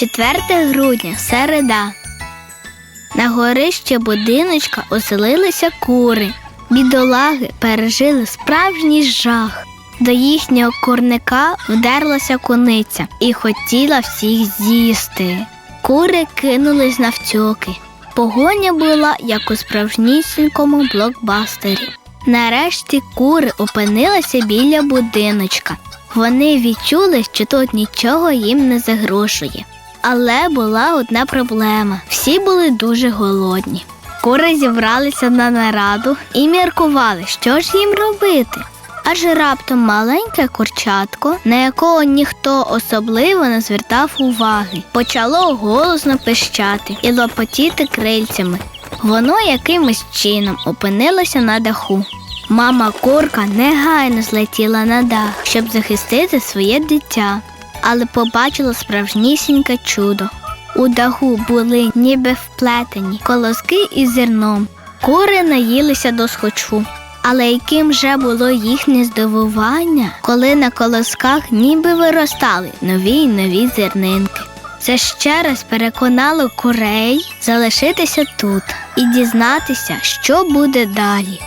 4 грудня, середа. На горище будиночка оселилися кури. Бідолаги пережили справжній жах. До їхнього курника вдерлася куниця і хотіла всіх з'їсти. Кури кинулись навтьоки. Погоня була як у справжнісінькому блокбастері. Нарешті кури опинилися біля будиночка. Вони відчули, що тут нічого їм не загрошує. Але була одна проблема: всі були дуже голодні. Кури зібралися на нараду і міркували, що ж їм робити. Аж раптом маленьке курчатко, на якого ніхто особливо не звертав уваги, почало голосно пищати і лопотіти крильцями. Воно якимось чином опинилося на даху. Мама курка негайно злетіла на дах, щоб захистити своє дитя, але побачила справжнісіньке чудо. У даху були ніби вплетені колоски із зерном. Кури наїлися до схочу. Але яким же було їхнє здивування, коли на колосках ніби виростали нові й нові зернинки. Це ще раз переконало курей залишитися тут і дізнатися, що буде далі.